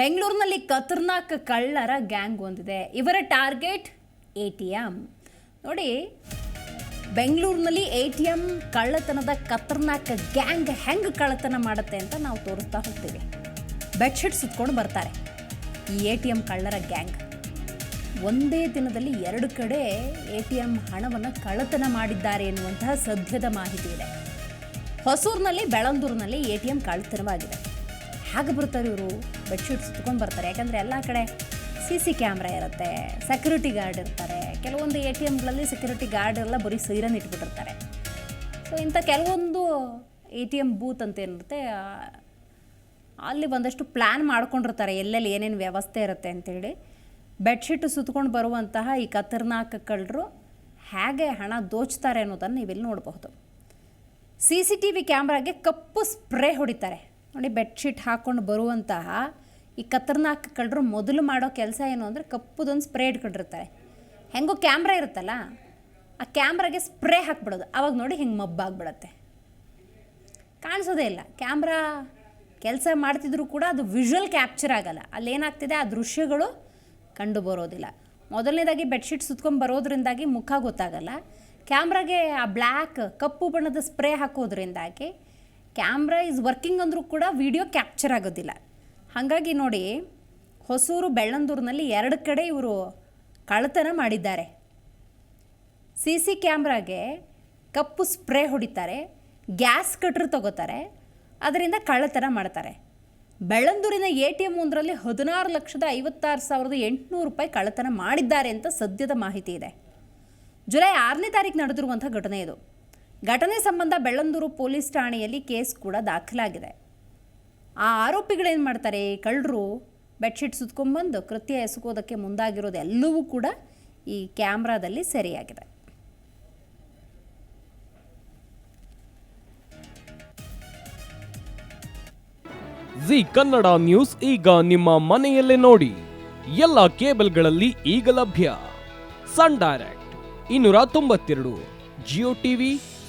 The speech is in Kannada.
ಬೆಂಗಳೂರಿನಲ್ಲಿ ಖತರ್ನಾಕ್ ಕಳ್ಳರ ಗ್ಯಾಂಗ್ ಒಂದಿದೆ ಇವರ ಟಾರ್ಗೆಟ್ ಎ ಟಿ ಎಂ. ನೋಡಿ, ಬೆಂಗಳೂರಿನಲ್ಲಿ ಎ ಟಿ ಎಂ ಕಳ್ಳತನದ ಖತರ್ನಾಕ್ ಗ್ಯಾಂಗ್ ಹೆಂಗೆ ಕಳ್ಳತನ ಮಾಡುತ್ತೆ ಅಂತ ನಾವು ತೋರಿಸ್ತಾ ಹೋಗ್ತೀವಿ. ಬೆಡ್ಶೀಟ್ ಸುತ್ಕೊಂಡು ಬರ್ತಾರೆ ಈ ಎ ಟಿ ಎಂ ಕಳ್ಳರ ಗ್ಯಾಂಗ್. ಒಂದೇ ದಿನದಲ್ಲಿ ಎರಡು ಕಡೆ ಎ ಟಿ ಎಂ ಹಣವನ್ನು ಕಳ್ಳತನ ಮಾಡಿದ್ದಾರೆ ಎನ್ನುವಂತಹ ಸದ್ಯದ ಮಾಹಿತಿ ಇದೆ. ಹೊಸೂರಿನಲ್ಲಿ ಬೆಳಂದೂರಿನಲ್ಲಿ ಎ ಟಿ ಎಂ ಕಳ್ಳತನವಾಗಿದೆ. ಹೇಗೆ ಬರ್ತಾರೆ ಇವರು ಬೆಡ್ಶೀಟ್ ಸುತ್ಕೊಂಡು ಬರ್ತಾರೆ? ಯಾಕಂದರೆ ಎಲ್ಲ ಕಡೆ C C camera security guard guard ಇರ್ತಾರೆ. ಕೆಲವೊಂದು ಎ ಟಿ ಎಮ್ಗಳಲ್ಲಿ ಸೆಕ್ಯೂರಿಟಿ ಗಾರ್ಡ್ ಎಲ್ಲ ಬರೀ ಸೈರನ್ ಇಟ್ಬಿಟ್ಟಿರ್ತಾರೆ. ಸೊ ಇಂಥ ಕೆಲವೊಂದು ಎ ಟಿ ಎಂ ಬೂತ್ ಅಂತ ಏನಿರುತ್ತೆ ಅಲ್ಲಿ ಒಂದಷ್ಟು ಪ್ಲ್ಯಾನ್ ಮಾಡ್ಕೊಂಡಿರ್ತಾರೆ, ಎಲ್ಲೆಲ್ಲಿ ಏನೇನು ವ್ಯವಸ್ಥೆ ಇರುತ್ತೆ ಅಂತೇಳಿ. ಬೆಡ್ಶೀಟ್ ಸುತ್ಕೊಂಡು ಬರುವಂತಹ ಈ ಖತರ್ನಾಕ್ ಕಳ್ಳರು ಹೇಗೆ ಹಣ ದೋಚ್ತಾರೆ ಅನ್ನೋದನ್ನು ನೀವಿಲ್ಲಿ ನೋಡಬಹುದು. ಸಿ ಸಿ ಟಿ ವಿ ಕ್ಯಾಮ್ರಾಗೆ ಕಪ್ಪು ಸ್ಪ್ರೇ ಹೊಡಿತಾರೆ. ನೋಡಿ ಬೆಡ್ಶೀಟ್ ಹಾಕ್ಕೊಂಡು ಬರುವಂತಹ ಈ ಖತರ್ನಾಕ್ ಕಳ್ಳರು ಮೊದಲು ಮಾಡೋ ಕೆಲಸ ಏನು ಅಂದರೆ ಕಪ್ಪುದೊಂದು ಸ್ಪ್ರೇ ಇಟ್ಕೊಂಡಿರ್ತಾರೆ. ಹೆಂಗೋ ಕ್ಯಾಮ್ರಾ ಇರುತ್ತಲ್ಲ, ಆ ಕ್ಯಾಮ್ರಾಗೆ ಸ್ಪ್ರೇ ಹಾಕ್ಬಿಡೋದು. ಅವಾಗ ನೋಡಿ ಹಿಂಗೆ ಮಬ್ಬಾಗ್ಬಿಡತ್ತೆ ಕಾಣಿಸೋದೇ ಇಲ್ಲ. ಕ್ಯಾಮ್ರಾ ಕೆಲಸ ಮಾಡ್ತಿದ್ರು ಕೂಡ ಅದು ವಿಜುವಲ್ ಕ್ಯಾಪ್ಚರ್ ಆಗಲ್ಲ. ಅಲ್ಲೇನಾಗ್ತಿದೆ? ಆ ದೃಶ್ಯಗಳು ಕಂಡು ಬರೋದಿಲ್ಲ. ಮೊದಲನೇದಾಗಿ ಬೆಡ್ಶೀಟ್ ಸುತ್ಕೊಂಡು ಬರೋದ್ರಿಂದಾಗಿ ಮುಖ ಗೊತ್ತಾಗಲ್ಲ. ಕ್ಯಾಮ್ರಾಗೆ ಆ ಬ್ಲ್ಯಾಕ್ ಕಪ್ಪು ಬಣ್ಣದ ಸ್ಪ್ರೇ ಹಾಕೋದ್ರಿಂದಾಗಿ ಕ್ಯಾಮ್ರಾ ಈಸ್ ವರ್ಕಿಂಗ್ ಅಂದರೂ ಕೂಡ ವಿಡಿಯೋ ಕ್ಯಾಪ್ಚರ್ ಆಗೋದಿಲ್ಲ. ಹಾಗಾಗಿ ನೋಡಿ, ಹೊಸೂರು ಬೆಳ್ಳಂದೂರಿನಲ್ಲಿ ಎರಡು ಕಡೆ ಇವರು ಕಳ್ಳತನ ಮಾಡಿದ್ದಾರೆ. ಸಿ ಸಿ ಕ್ಯಾಮ್ರಾಗೆ ಕಪ್ಪು ಸ್ಪ್ರೇ ಹೊಡಿತಾರೆ, ಗ್ಯಾಸ್ ಕಟ್ರ್ ತಗೋತಾರೆ, ಅದರಿಂದ ಕಳ್ಳತನ ಮಾಡ್ತಾರೆ. ಬೆಳ್ಳಂದೂರಿನ ಎ ಟಿ ಎಂ ಒಂದರಲ್ಲಿ ಹದಿನಾರು ಲಕ್ಷದ ಐವತ್ತಾರು ಸಾವಿರದ ಎಂಟುನೂರು ರೂಪಾಯಿ ಕಳ್ಳತನ ಮಾಡಿದ್ದಾರೆ ಅಂತ ಸದ್ಯದ ಮಾಹಿತಿ ಇದೆ. ಜುಲೈ ಆರನೇ ತಾರೀಕು ನಡೆದಿರುವಂಥ ಘಟನೆ ಇದು. ಘಟನೆ ಸಂಬಂಧ ಬೆಳ್ಳಂದೂರು ಪೊಲೀಸ್ ಠಾಣೆಯಲ್ಲಿ ಕೇಸ್ ಕೂಡ ದಾಖಲಾಗಿದೆ. ಆ ಆರೋಪಿಗಳೇನು ಮಾಡ್ತಾರೆ? ಕಳ್ಳರು ಬೆಡ್ಶೀಟ್ ಸುತ್ಕೊಂಡ್ಬಂದು ಕೃತ್ಯ ಎಸಗೋದಕ್ಕೆ ಮುಂದಾಗಿರೋದು ಎಲ್ಲವೂ ಕೂಡ ಈ ಕ್ಯಾಮ್ರಾದಲ್ಲಿ ಸೆರೆಯಾಗಿದೆ. ಜಿ ಕನ್ನಡ ನ್ಯೂಸ್ ಈಗ ನಿಮ್ಮ ಮನೆಯಲ್ಲೇ ನೋಡಿ. ಎಲ್ಲ ಕೇಬಲ್ಗಳಲ್ಲಿ ಈಗ ಲಭ್ಯ. ಸನ್ ಡೈರೆಕ್ಟ್, ಇನ್ನೂರ ತೊಂಬತ್ತೆರಡು, ಜಿಯೋ ಟಿವಿ